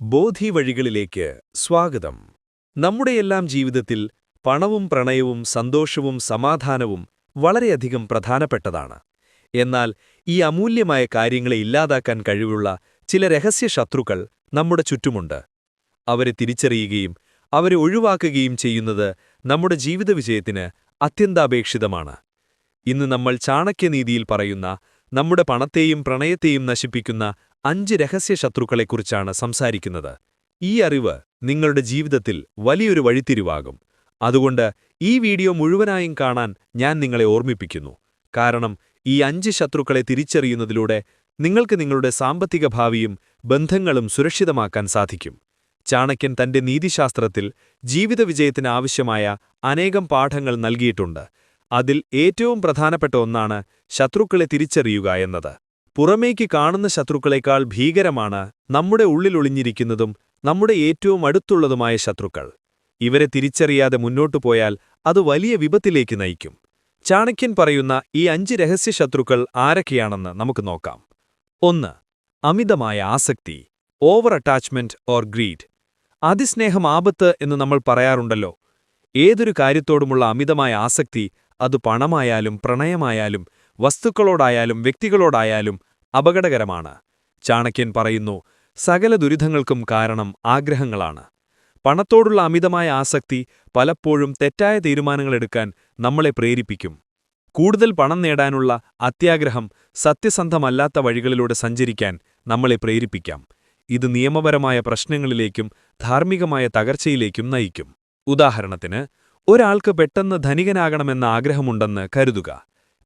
ബോധി വഴികളിലേക്ക് സ്വാഗതം. നമ്മുടെയെല്ലാം ജീവിതത്തിൽ പണവും പ്രണയവും സന്തോഷവും സമാധാനവും വളരെയധികം പ്രധാനപ്പെട്ടതാണ്. എന്നാൽ ഈ അമൂല്യമായ കാര്യങ്ങളെ ഇല്ലാതാക്കാൻ കഴിവുള്ള ചില രഹസ്യ ശത്രുക്കൾ നമ്മുടെ ചുറ്റുമുണ്ട്. അവരെ തിരിച്ചറിയുകയും അവരെ ഒഴിവാക്കുകയും ചെയ്യുന്നത് നമ്മുടെ ജീവിത വിജയത്തിന് അത്യന്താപേക്ഷിതമാണ്. ഇന്ന് നമ്മൾ ചാണക്യനീതിയിൽ പറയുന്ന നമ്മുടെ പണത്തെയും പ്രണയത്തെയും നശിപ്പിക്കുന്ന അഞ്ച് രഹസ്യ ശത്രുക്കളെക്കുറിച്ചാണ് സംസാരിക്കുന്നത്. ഈ അറിവ് നിങ്ങളുടെ ജീവിതത്തിൽ വലിയൊരു വഴിത്തിരിവാകും. അതുകൊണ്ട് ഈ വീഡിയോ മുഴുവനായും കാണാൻ ഞാൻ നിങ്ങളെ ഓർമ്മിപ്പിക്കുന്നു. കാരണം ഈ അഞ്ച് ശത്രുക്കളെ തിരിച്ചറിയുന്നതിലൂടെ നിങ്ങൾക്ക് നിങ്ങളുടെ സാമ്പത്തിക ഭാവിയും ബന്ധങ്ങളും സുരക്ഷിതമാക്കാൻ സാധിക്കും. ചാണക്യൻ തന്റെ നീതിശാസ്ത്രത്തിൽ ജീവിത വിജയത്തിന് ആവശ്യമായ അനേകം പാഠങ്ങൾ നൽകിയിട്ടുണ്ട്. അതിൽ ഏറ്റവും പ്രധാനപ്പെട്ട ഒന്നാണ് ശത്രുക്കളെ തിരിച്ചറിയുക എന്നത്. പുറമേക്ക് കാണുന്ന ശത്രുക്കളെക്കാൾ ഭീകരമാണ് നമ്മുടെ ഉള്ളിലൊളിഞ്ഞിരിക്കുന്നതും നമ്മുടെ ഏറ്റവും അടുത്തുള്ളതുമായ ശത്രുക്കൾ. ഇവരെ തിരിച്ചറിയാതെ മുന്നോട്ടു പോയാൽ അത് വലിയ വിപത്തിലേക്ക് നയിക്കും. ചാണക്യൻ പറയുന്ന ഈ അഞ്ച് രഹസ്യ ശത്രുക്കൾ ആരൊക്കെയാണെന്ന് നമുക്ക് നോക്കാം. ഒന്ന് അമിതമായ ആസക്തി ഓവർ അറ്റാച്ച്മെന്റ് ഓർ ഗ്രീഡ്. അതിസ്നേഹം ആപത്ത് എന്ന് നമ്മൾ പറയാറുണ്ടല്ലോ. ഏതൊരു കാര്യത്തോടുമുള്ള അമിതമായ ആസക്തി അത് പണമായാലും പ്രണയമായാലും വസ്തുക്കളോടായാലും വ്യക്തികളോടായാലും അപകടകരമാണ്. ചാണക്യൻ പറയുന്നു സകല ദുരിതങ്ങൾക്കും കാരണം ആഗ്രഹങ്ങളാണ്. പണത്തോടുള്ള അമിതമായ ആസക്തി പലപ്പോഴും തെറ്റായ തീരുമാനങ്ങളെടുക്കാൻ നമ്മളെ പ്രേരിപ്പിക്കും. കൂടുതൽ പണം നേടാനുള്ള അത്യാഗ്രഹം സത്യസന്ധമല്ലാത്ത വഴികളിലൂടെ സഞ്ചരിക്കാൻ നമ്മളെ പ്രേരിപ്പിക്കാം. ഇത് നിയമപരമായ പ്രശ്നങ്ങളിലേക്കും ധാർമ്മികമായ തകർച്ചയിലേക്കും നയിക്കും. ഉദാഹരണത്തിന് ഒരാൾക്ക് പെട്ടെന്ന് ധനികനാകണമെന്ന ആഗ്രഹമുണ്ടെന്ന് കരുതുക.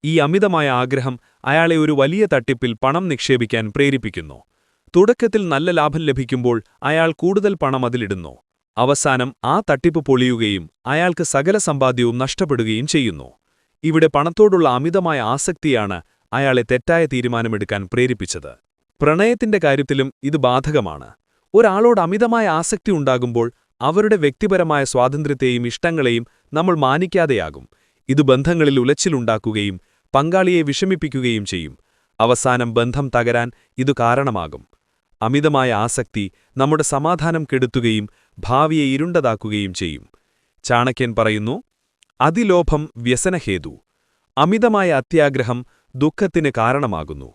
ഈ അമിതമായ ആഗ്രഹം അയാളെ ഒരു വലിയ തട്ടിപ്പിൽ പണം നിക്ഷേപിക്കാൻ പ്രേരിപ്പിക്കുന്നു. തുടക്കത്തിൽ നല്ല ലാഭം ലഭിക്കുമ്പോൾ അയാൾ കൂടുതൽ പണം അതിലിടുന്നു. അവസാനം ആ തട്ടിപ്പ് പൊളിയുകയും അയാൾക്ക് സകല സമ്പാദ്യവും നഷ്ടപ്പെടുകയും ചെയ്യുന്നു. ഇവിടെ പണത്തോടുള്ള അമിതമായ ആസക്തിയാണ് അയാളെ തെറ്റായ തീരുമാനമെടുക്കാൻ പ്രേരിപ്പിച്ചത്. പ്രണയത്തിന്റെ കാര്യത്തിലും ഇത് ബാധകമാണ്. ഒരാളോട് അമിതമായ ആസക്തി ഉണ്ടാകുമ്പോൾ അവരുടെ വ്യക്തിപരമായ സ്വാതന്ത്ര്യത്തെയും ഇഷ്ടങ്ങളെയും നമ്മൾ മാനിക്കാതെയാകും. ഇത് ബന്ധങ്ങളിൽ ഉലച്ചിലുണ്ടാക്കുകയും പങ്കാളിയെ വിഷമിപ്പിക്കുകയും ചെയ്യും. അവസാനം ബന്ധം തകരാൻ ഇതു കാരണമാകും. അമിതമായ ആസക്തി നമ്മുടെ സമാധാനം കെടുത്തുകയും ഭാവിയെ ഇരുണ്ടതാക്കുകയും ചെയ്യും. ചാണക്യൻ പറയുന്നു അതിലോഭം വ്യസനഹേതു. അമിതമായ അത്യാഗ്രഹം ദുഃഖത്തിന് കാരണമാകുന്നു.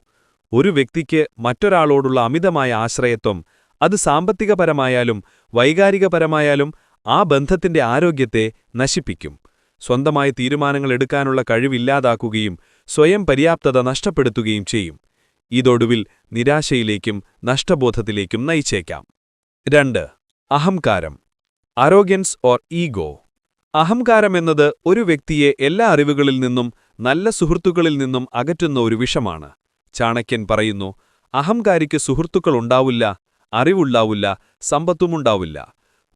ഒരു വ്യക്തിക്ക് മറ്റൊരാളോടുള്ള അമിതമായ ആശ്രയത്വം അത് സാമ്പത്തികപരമായാലും വൈകാരികപരമായാലും ആ ബന്ധത്തിന്റെ ആരോഗ്യത്തെ നശിപ്പിക്കും. സ്വന്തമായി തീരുമാനങ്ങൾ എടുക്കാനുള്ള കഴിവില്ലാതാക്കുകയും സ്വയം പര്യാപ്തത നഷ്ടപ്പെടുത്തുകയും ചെയ്യും. ഇതൊടുവിൽ നിരാശയിലേക്കും നഷ്ടബോധത്തിലേക്കും നയിച്ചേക്കാം. രണ്ട്. അഹംകാരം. അറോഗ്യൻസ് ഓർ ഈഗോ അഹംകാരമെന്നത് ഒരു വ്യക്തിയെ എല്ലാ അറിവുകളിൽ നിന്നും നല്ല സുഹൃത്തുക്കളിൽ നിന്നും അകറ്റുന്ന ഒരു വിഷമാണ്. ചാണക്യൻ പറയുന്നു അഹംകാരിക്ക് സുഹൃത്തുക്കളുണ്ടാവില്ല അറിവുണ്ടാവില്ല സമ്പത്തുമുണ്ടാവില്ല.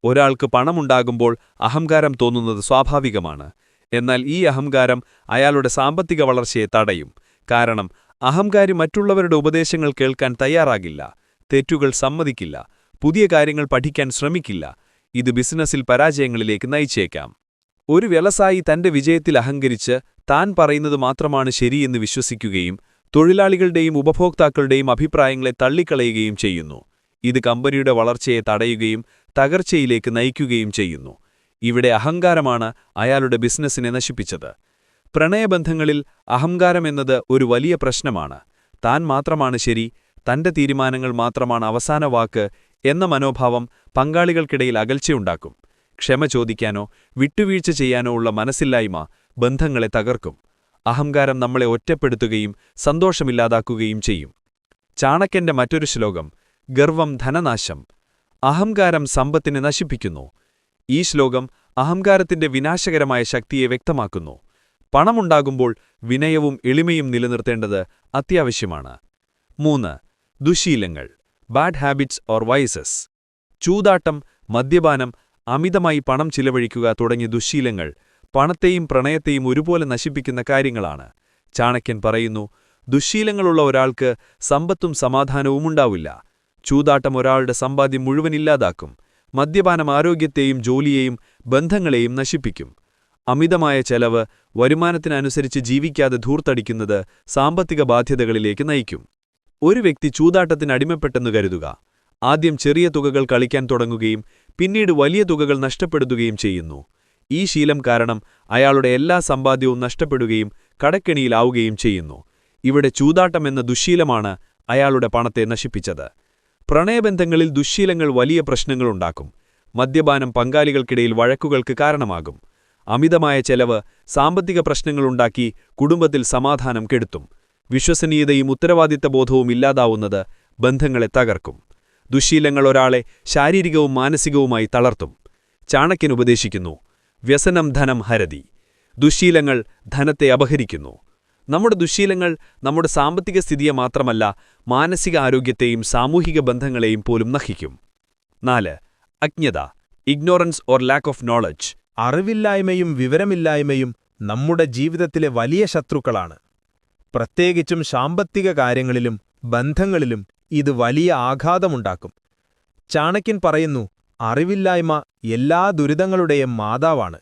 ഒരാൾക്ക് പണമുണ്ടാകുമ്പോൾ അഹങ്കാരം തോന്നുന്നത് സ്വാഭാവികമാണ്. എന്നാൽ ഈ അഹങ്കാരം അയാളുടെ സാമ്പത്തിക വളർച്ചയെ തടയും. കാരണം അഹങ്കാരി മറ്റുള്ളവരുടെ ഉപദേശങ്ങൾ കേൾക്കാൻ തയ്യാറാകില്ല തെറ്റുകൾ സമ്മതിക്കില്ല പുതിയ കാര്യങ്ങൾ പഠിക്കാൻ ശ്രമിക്കില്ല ഇത് ബിസിനസ്സിൽ പരാജയങ്ങളിലേക്ക് നയിച്ചേക്കാം. ഒരു വ്യവസായി തന്റെ വിജയത്തിൽ അഹങ്കരിച്ച് താൻ പറയുന്നത് മാത്രമാണ് ശരിയെന്ന് വിശ്വസിക്കുകയും തൊഴിലാളികളുടെയും ഉപഭോക്താക്കളുടെയും അഭിപ്രായങ്ങളെ തള്ളിക്കളയുകയും ചെയ്യുന്നു. ഇത് കമ്പനിയുടെ വളർച്ചയെ തടയുകയും തകർച്ചയിലേക്ക് നയിക്കുകയും ചെയ്യുന്നു. ഇവിടെ അഹങ്കാരമാണ് അയാളുടെ ബിസിനസ്സിനെ നശിപ്പിച്ചത്. പ്രണയബന്ധങ്ങളിൽ അഹങ്കാരമെന്നത് ഒരു വലിയ പ്രശ്നമാണ്. താൻ മാത്രമാണ് ശരി തന്റെ തീരുമാനങ്ങൾ മാത്രമാണ് അവസാന വാക്ക് എന്ന മനോഭാവം പങ്കാളികൾക്കിടയിൽ അകൽച്ചയുണ്ടാക്കും. ക്ഷമ ചോദിക്കാനോ വിട്ടുവീഴ്ച ചെയ്യാനോ ഉള്ള മനസ്സില്ലായ്മ ബന്ധങ്ങളെ തകർക്കും. അഹങ്കാരം നമ്മളെ ഒറ്റപ്പെടുത്തുകയും സന്തോഷമില്ലാതാക്കുകയും ചെയ്യും. ചാണക്യന്റെ മറ്റൊരു ശ്ലോകം ഗർവം ധനനാശം. അഹങ്കാരം സമ്പത്തിനെ നശിപ്പിക്കുന്നു. ഈ ശ്ലോകം അഹങ്കാരത്തിന്റെ വിനാശകരമായ ശക്തിയെ വ്യക്തമാക്കുന്നു. പണമുണ്ടാകുമ്പോൾ വിനയവും എളിമയും നിലനിർത്തേണ്ടത് അത്യാവശ്യമാണ്. മൂന്ന് ദുശീലങ്ങൾ ബാഡ് ഹാബിറ്റ്സ് ഓർ വൈസസ് ചൂതാട്ടം മദ്യപാനം അമിതമായി പണം ചിലവഴിക്കുക തുടങ്ങിയ ദുശീലങ്ങൾ പണത്തെയും പ്രണയത്തെയും ഒരുപോലെ നശിപ്പിക്കുന്ന കാര്യങ്ങളാണ്. ചാണക്യൻ പറയുന്നു ദുശീലങ്ങളുള്ള ഒരാൾക്ക് സമ്പത്തും സമാധാനവും ഉണ്ടാവില്ല ചൂതാട്ടം ഒരാളുടെ സമ്പാദ്യം മുഴുവൻ ഇല്ലാതാക്കും മദ്യപാനം ആരോഗ്യത്തെയും ജോലിയെയും ബന്ധങ്ങളെയും നശിപ്പിക്കും. അമിതമായ ചെലവ് വരുമാനത്തിനനുസരിച്ച് ജീവിക്കാതെ ധൂർത്തടിക്കുന്നത് സാമ്പത്തിക ബാധ്യതകളിലേക്ക് നയിക്കും. ഒരു വ്യക്തി ചൂതാട്ടത്തിന് അടിമപ്പെട്ടെന്നു കരുതുക. ആദ്യം ചെറിയ തുകകൾ കളിക്കാൻ തുടങ്ങുകയും പിന്നീട് വലിയ തുകകൾ നഷ്ടപ്പെടുത്തുകയും ചെയ്യുന്നു. ഈ ശീലം കാരണം അയാളുടെ എല്ലാ സമ്പാദ്യവും നഷ്ടപ്പെടുകയും കടക്കെണിയിലാവുകയും ചെയ്യുന്നു. ഇവിടെ ചൂതാട്ടമെന്ന ദുശ്ശീലമാണ് അയാളുടെ പണത്തെ നശിപ്പിച്ചത്. പ്രണയബന്ധങ്ങളിൽ ദുശ്ശീലങ്ങൾ വലിയ പ്രശ്നങ്ങളുണ്ടാക്കും. മദ്യപാനം പങ്കാളികൾക്കിടയിൽ വഴക്കുകൾക്ക് കാരണമാകും. അമിതമായ ചെലവ് സാമ്പത്തിക പ്രശ്നങ്ങളുണ്ടാക്കി കുടുംബത്തിൽ സമാധാനം കെടുത്തും. വിശ്വസനീയതയും ഉത്തരവാദിത്തബോധവും ഇല്ലാതാവുന്നത് ബന്ധങ്ങളെ തകർക്കും. ദുശ്ശീലങ്ങൾ ഒരാളെ ശാരീരികവും മാനസികവുമായി തളർത്തും. ചാണക്യൻ ഉപദേശിക്കുന്നു വ്യസനം ധനം ഹരതി. ദുശ്ശീലങ്ങൾ ധനത്തെ അപഹരിക്കുന്നു. നമ്മുടെ ദുശീലങ്ങൾ നമ്മുടെ സാമ്പത്തിക സ്ഥിതിയെ മാത്രമല്ല മാനസിക ആരോഗ്യത്തെയും സാമൂഹിക ബന്ധങ്ങളെയും പോലും നഹിക്കും. നാല് അജ്ഞത ignorance or lack of knowledge അറിവില്ലായ്മയും വിവരമില്ലായ്മയും നമ്മുടെ ജീവിതത്തിലെ വലിയ ശത്രുക്കളാണ്. പ്രത്യേകിച്ചും സാമ്പത്തിക കാര്യങ്ങളിലും ബന്ധങ്ങളിലും ഇത് വലിയ ആഘാതമുണ്ടാക്കും. ചാണക്യൻ പറയുന്നു അറിവില്ലായ്മ എല്ലാ ദുരിതങ്ങളുടെയും മാതാവാണ്.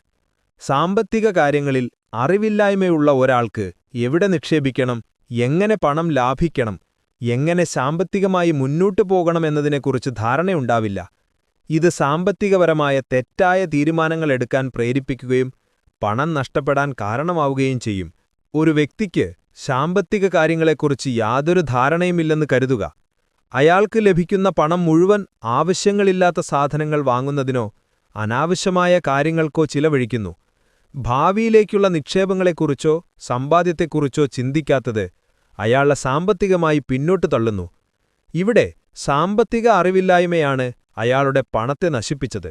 സാമ്പത്തിക കാര്യങ്ങളിൽ അറിവില്ലായ്മയുള്ള ഒരാൾക്ക് എവിടെ നിക്ഷേപിക്കണം എങ്ങനെ പണം ലാഭിക്കണം എങ്ങനെ സാമ്പത്തികമായി മുന്നോട്ടു പോകണമെന്നതിനെക്കുറിച്ച് ധാരണയുണ്ടാവില്ല. ഇത് സാമ്പത്തികപരമായ തെറ്റായ തീരുമാനങ്ങൾ എടുക്കാൻ പ്രേരിപ്പിക്കുകയും പണം നഷ്ടപ്പെടാൻ കാരണമാവുകയും ചെയ്യും. ഒരു വ്യക്തിക്ക് സാമ്പത്തിക കാര്യങ്ങളെക്കുറിച്ച് യാതൊരു ധാരണയുമില്ലെന്ന് കരുതുക. അയാൾക്ക് ലഭിക്കുന്ന പണം മുഴുവൻ ആവശ്യങ്ങളില്ലാത്ത സാധനങ്ങൾ വാങ്ങുന്നതിനോ അനാവശ്യമായ കാര്യങ്ങൾക്കോ ചിലവഴിക്കുന്നു. ഭാവിയിലേക്കുള്ള നിക്ഷേപങ്ങളെക്കുറിച്ചോ സമ്പാദ്യത്തെക്കുറിച്ചോ ചിന്തിക്കാത്തത് അയാളെ സാമ്പത്തികമായി പിന്നോട്ട് തള്ളുന്നു. ഇവിടെ സാമ്പത്തിക അറിവില്ലായ്മയാണ് അയാളുടെ പണത്തെ നശിപ്പിച്ചത്.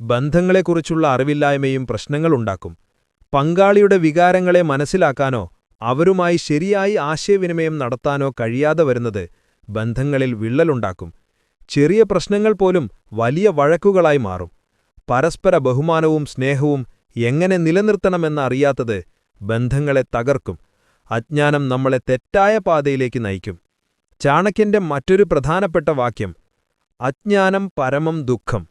ബന്ധങ്ങളെക്കുറിച്ചുള്ള അറിവില്ലായ്മയും പ്രശ്നങ്ങളുണ്ടാക്കും പങ്കാളിയുടെ വികാരങ്ങളെ മനസ്സിലാക്കാനോ അവരുമായി ശരിയായി ആശയവിനിമയം നടത്താനോ കഴിയാതെ വരുന്നത് ബന്ധങ്ങളിൽ വിള്ളലുണ്ടാക്കും. ചെറിയ പ്രശ്നങ്ങൾ പോലും വലിയ വഴക്കുകളായി മാറും. പരസ്പര ബഹുമാനവും സ്നേഹവും എങ്ങനെ നിലനിർത്തണമെന്നറിയാത്തത് ബന്ധങ്ങളെ തകർക്കും. അജ്ഞാനം നമ്മളെ തെറ്റായ പാതയിലേക്ക് നയിക്കും. ചാണക്യന്റെ മറ്റൊരു പ്രധാനപ്പെട്ട വാക്യം അജ്ഞാനം പരമം ദുഃഖം.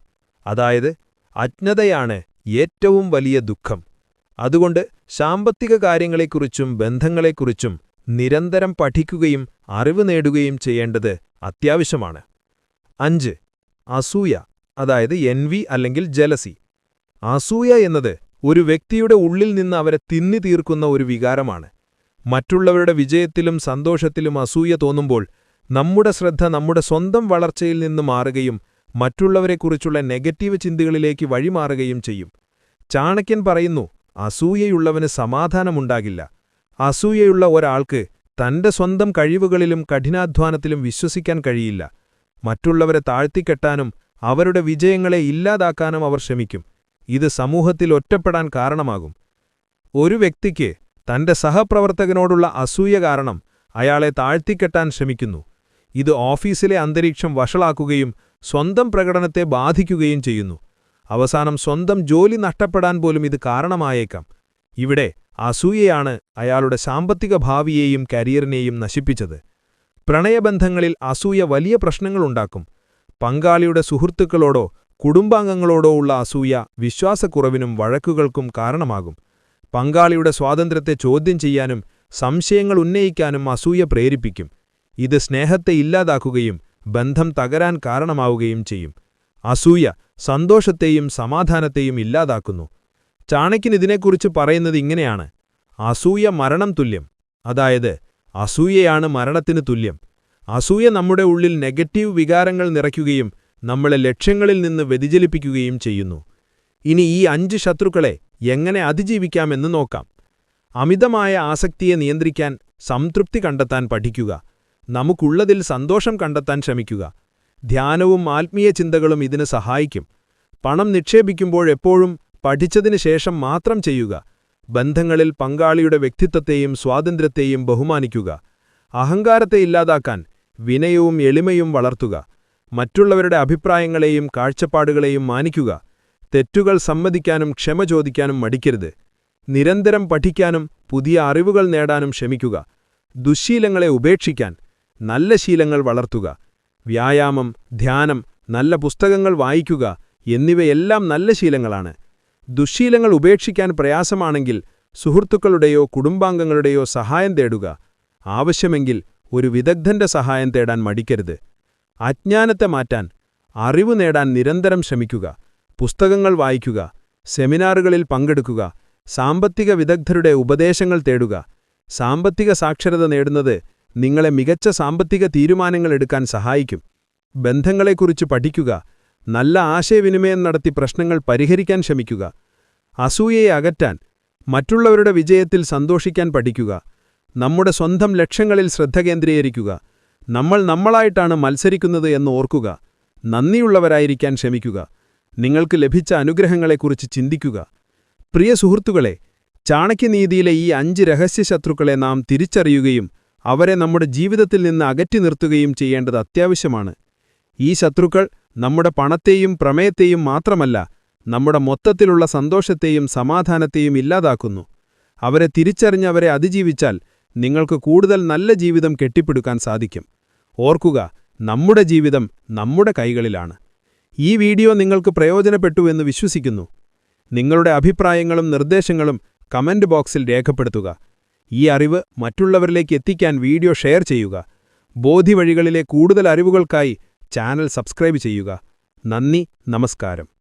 അതായത് അജ്ഞതയാണ് ഏറ്റവും വലിയ ദുഃഖം. അതുകൊണ്ട് സാമ്പത്തിക കാര്യങ്ങളെക്കുറിച്ചും ബന്ധങ്ങളെക്കുറിച്ചും നിരന്തരം പഠിക്കുകയും അറിവ് നേടുകയും ചെയ്യേണ്ടത് അത്യാവശ്യമാണ്. അഞ്ച് അസൂയ അതായത് എൻവി അല്ലെങ്കിൽ ജലസി. അസൂയ എന്നത് ഒരു വ്യക്തിയുടെ ഉള്ളിൽ നിന്ന് അവരെ തിന്നി തീർക്കുന്ന ഒരു വികാരമാണ്. മറ്റുള്ളവരുടെ വിജയത്തിലും സന്തോഷത്തിലും അസൂയ തോന്നുമ്പോൾ നമ്മുടെ ശ്രദ്ധ നമ്മുടെ സ്വന്തം വളർച്ചയിൽ നിന്ന് മാറുകയും മറ്റുള്ളവരെക്കുറിച്ചുള്ള നെഗറ്റീവ് ചിന്തകളിലേക്ക് വഴിമാറുകയും ചെയ്യും. ചാണക്യൻ പറയുന്നു അസൂയയുള്ളവന് സമാധാനമുണ്ടാകില്ല. അസൂയയുള്ള ഒരാൾക്ക് തന്റെ സ്വന്തം കഴിവുകളിലും കഠിനാധ്വാനത്തിലും വിശ്വസിക്കാൻ കഴിയില്ല. മറ്റുള്ളവരെ താഴ്ത്തിക്കെട്ടാനും അവരുടെ വിജയങ്ങളെ ഇല്ലാതാക്കാനും അവർ ശ്രമിക്കും. ഇത് സമൂഹത്തിൽ ഒറ്റപ്പെടാൻ കാരണമാകും. ഒരു വ്യക്തിക്ക് തന്റെ സഹപ്രവർത്തകനോടുള്ള അസൂയ കാരണം അയാളെ താഴ്ത്തിക്കെട്ടാൻ ശ്രമിക്കുന്നു. ഇത് ഓഫീസിലെ അന്തരീക്ഷം വഷളാക്കുകയും സ്വന്തം പ്രകടനത്തെ ബാധിക്കുകയും ചെയ്യുന്നു. അവസാനം സ്വന്തം ജോലി നഷ്ടപ്പെടാൻ പോലും ഇത് കാരണമായേക്കാം. ഇവിടെ അസൂയയാണ് അയാളുടെ സാമ്പത്തിക ഭാവിയെയും കരിയറിനെയും നശിപ്പിച്ചത്. പ്രണയബന്ധങ്ങളിൽ അസൂയ വലിയ പ്രശ്നങ്ങളുണ്ടാക്കും. പങ്കാളിയുടെ സുഹൃത്തുക്കളോടോ കുടുംബാംഗങ്ങളോടോ ഉള്ള അസൂയ വിശ്വാസക്കുറവിനും വഴക്കുകൾക്കും കാരണമാകും. പങ്കാളിയുടെ സ്വാതന്ത്ര്യത്തെ ചോദ്യം ചെയ്യാനും സംശയങ്ങൾ ഉന്നയിക്കാനും അസൂയ പ്രേരിപ്പിക്കും. ഇത് സ്നേഹത്തെ ഇല്ലാതാക്കുകയും ബന്ധം തകരാൻ കാരണമാവുകയും ചെയ്യും. അസൂയ സന്തോഷത്തെയും സമാധാനത്തെയും ഇല്ലാതാക്കുന്നു. ചാണക്യനിതിനെക്കുറിച്ച് പറയുന്നത് ഇങ്ങനെയാണ്. അസൂയ മരണം തുല്യം. അതായത് അസൂയയാണ് മരണത്തിന് തുല്യം. അസൂയ നമ്മുടെ ഉള്ളിൽ നെഗറ്റീവ് വികാരങ്ങൾ നിറയ്ക്കുകയും നമ്മളെ ലക്ഷ്യങ്ങളിൽ നിന്ന് വ്യതിചലിപ്പിക്കുകയും ചെയ്യുന്നു. ഇനി ഈ അഞ്ച് ശത്രുക്കളെ എങ്ങനെ അതിജീവിക്കാമെന്ന് നോക്കാം. അമിതമായ ആസക്തിയെ നിയന്ത്രിക്കാൻ സംതൃപ്തി കണ്ടെത്താൻ പഠിക്കുക. നമുക്കുള്ളതിൽ സന്തോഷം കണ്ടെത്താൻ ശ്രമിക്കുക. ധ്യാനവും ആത്മീയ ചിന്തകളും ഇതിന് സഹായിക്കും. പണം നിക്ഷേപിക്കുമ്പോഴെപ്പോഴും പഠിച്ചതിനു ശേഷം മാത്രം ചെയ്യുക. ബന്ധങ്ങളിൽ പങ്കാളിയുടെ വ്യക്തിത്വത്തെയും സ്വാതന്ത്ര്യത്തെയും ബഹുമാനിക്കുക. അഹങ്കാരത്തെ ഇല്ലാതാക്കാൻ വിനയവും എളിമയും വളർത്തുക. മറ്റുള്ളവരുടെ അഭിപ്രായങ്ങളെയും കാഴ്ചപ്പാടുകളെയും മാനിക്കുക. തെറ്റുകൾ സമ്മതിക്കാനും ക്ഷമ ചോദിക്കാനും മടിക്കരുത്. നിരന്തരം പഠിക്കാനും പുതിയ അറിവുകൾ നേടാനും ശ്രമിക്കുക. ദുശ്ശീലങ്ങളെ ഉപേക്ഷിക്കാൻ നല്ല ശീലങ്ങൾ വളർത്തുക. വ്യായാമം ധ്യാനം നല്ല പുസ്തകങ്ങൾ വായിക്കുക എന്നിവയെല്ലാം നല്ല ശീലങ്ങളാണ്. ദുശ്ശീലങ്ങൾ ഉപേക്ഷിക്കാൻ പ്രയാസമാണെങ്കിൽ സുഹൃത്തുക്കളുടെയോ കുടുംബാംഗങ്ങളുടെയോ സഹായം തേടുക. ആവശ്യമെങ്കിൽ ഒരു വിദഗ്ധന്റെ സഹായം തേടാൻ മടിക്കരുത്. അജ്ഞാനത്തെ മാറ്റാൻ അറിവ് നേടാൻ നിരന്തരം ശ്രമിക്കുക പുസ്തകങ്ങൾ വായിക്കുക സെമിനാറുകളിൽ പങ്കെടുക്കുക സാമ്പത്തിക വിദഗ്ധരുടെ ഉപദേശങ്ങൾ തേടുക. സാമ്പത്തിക സാക്ഷരത നേടുന്നത് നിങ്ങളെ മികച്ച സാമ്പത്തിക തീരുമാനങ്ങൾ എടുക്കാൻ സഹായിക്കും. ബന്ധങ്ങളെക്കുറിച്ച് പഠിക്കുക നല്ല ആശയവിനിമയം നടത്തി പ്രശ്നങ്ങൾ പരിഹരിക്കാൻ ശ്രമിക്കുക. അസൂയയെ അകറ്റാൻ മറ്റുള്ളവരുടെ വിജയത്തിൽ സന്തോഷിക്കാൻ പഠിക്കുക. നമ്മുടെ സ്വന്തം ലക്ഷ്യങ്ങളിൽ ശ്രദ്ധ കേന്ദ്രീകരിക്കുക. നമ്മൾ നമ്മളായിട്ടാണ് മത്സരിക്കുന്നത് എന്ന് ഓർക്കുക. നന്ദിയുള്ളവരായിരിക്കാൻ ശ്രമിക്കുക നിങ്ങൾക്ക് ലഭിച്ച അനുഗ്രഹങ്ങളെക്കുറിച്ച് ചിന്തിക്കുക. പ്രിയ സുഹൃത്തുക്കളെ ചാണക്യനീതിയിലെ ഈ അഞ്ച് രഹസ്യശത്രുക്കളെ നാം തിരിച്ചറിയുകയും അവരെ നമ്മുടെ ജീവിതത്തിൽ നിന്ന് അകറ്റി നിർത്തുകയും ചെയ്യേണ്ടത് അത്യാവശ്യമാണ്. ഈ ശത്രുക്കൾ നമ്മുടെ പണത്തെയും പ്രമേയത്തെയും മാത്രമല്ല നമ്മുടെ മൊത്തത്തിലുള്ള സന്തോഷത്തെയും സമാധാനത്തെയും ഇല്ലാതാക്കുന്നു. അവരെ തിരിച്ചറിഞ്ഞവരെ അതിജീവിച്ചാൽ നിങ്ങൾക്ക് കൂടുതൽ നല്ല ജീവിതം കെട്ടിപ്പിടുക്കാൻ സാധിക്കും. ഓർക്കുക നമ്മുടെ ജീവിതം നമ്മുടെ കൈകളിലാണ്. ഈ വീഡിയോ നിങ്ങൾക്ക് പ്രയോജനപ്പെട്ടുവെന്ന് വിശ്വസിക്കുന്നു. നിങ്ങളുടെ അഭിപ്രായങ്ങളും നിർദ്ദേശങ്ങളും കമന്റ് ബോക്സിൽ രേഖപ്പെടുത്തുക. ഈ അറിവ് മറ്റുള്ളവരിലേക്ക് എത്തിക്കാൻ വീഡിയോ ഷെയർ ചെയ്യുക. ബോധിവഴികളിലെ കൂടുതൽ അറിവുകൾക്കായി ചാനൽ സബ്സ്ക്രൈബ് ചെയ്യുക. നന്ദി നമസ്കാരം.